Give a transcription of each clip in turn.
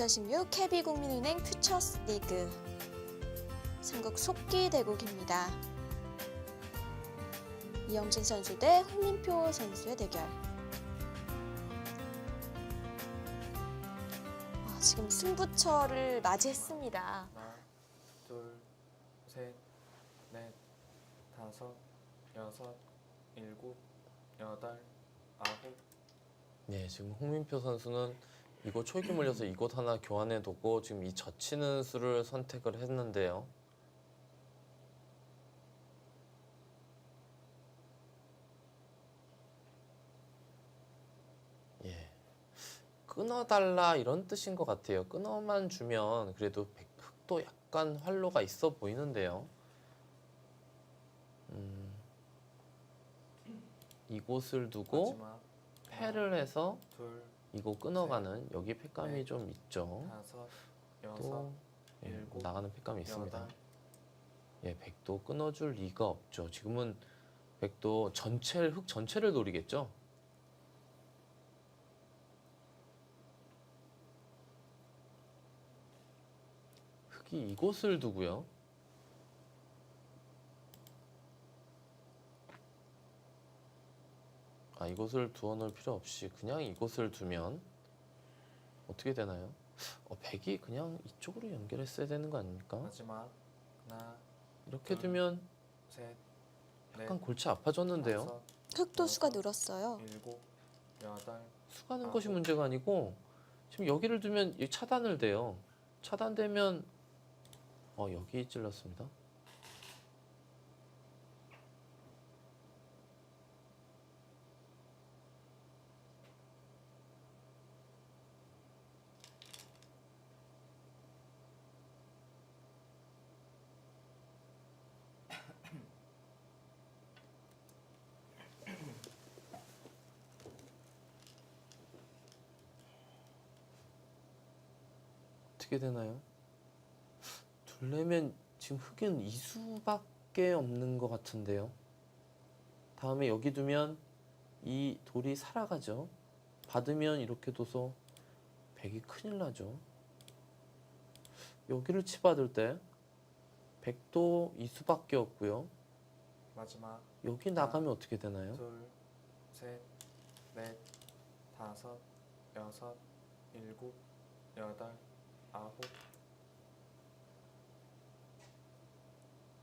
2016 KB국민은행 퓨처스 리그 삼국 속기 대국입니다. 이영진 선수 대 홍민표 선수의 대결. 아, 지금 승부처를 맞이했습니다. 하나, 둘, 셋, 넷, 다섯, 여섯, 일곱, 여덟, 아홉. 네, 지금 홍민표 선수는 이곳 초입기 물려서 이곳 하나 교환해 두고 지금 이 젖히는 수를 선택을 했는데요. 예. 끊어달라 이런 뜻인 것 같아요. 끊어만 주면 그래도 백- 흑도 약간 활로가 있어 보이는데요. 음, 이곳을 두고 마지막 패를 해서 둘, 이거 끊어가는 여기 팩감이 넷, 좀 있죠. 다섯, 여섯, 또 예, 일곱, 나가는 팩감이 있습니다. 여덟. 예, 백도 끊어줄 리가 없죠. 지금은 백도 전체를 흙 전체를 노리겠죠. 흙이 이곳을 두고요. 아 이곳을 두어 놓을 필요 없이 그냥 이곳을 두면 어떻게 되나요? 어, 백이 그냥 이쪽으로 연결했어야 되는 거 아닙니까? 마지막 하나, 이렇게 둘, 두면 셋, 넷, 약간 골치 아파졌는데요. 다섯, 흑도 수가 늘었어요. 일곱, 여덟, 수가는 아, 것이 뭐. 문제가 아니고 지금 여기를 두면 이 차단을 돼요. 차단되면 어 여기 찔렀습니다. 어떻게 되나요? 둘레면 지금 흑은 이수밖에 없는 것 같은데요. 다음에 여기 두면 이 돌이 살아가죠. 받으면 이렇게 둬서 백이 큰일 나죠. 여기를 치받을 때 백도 이수밖에 없고요. 마지막 여기 나가면 어떻게 되나요? 둘, 셋, 넷, 다섯, 여섯, 일곱, 여덟, 아홉.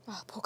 아, 보가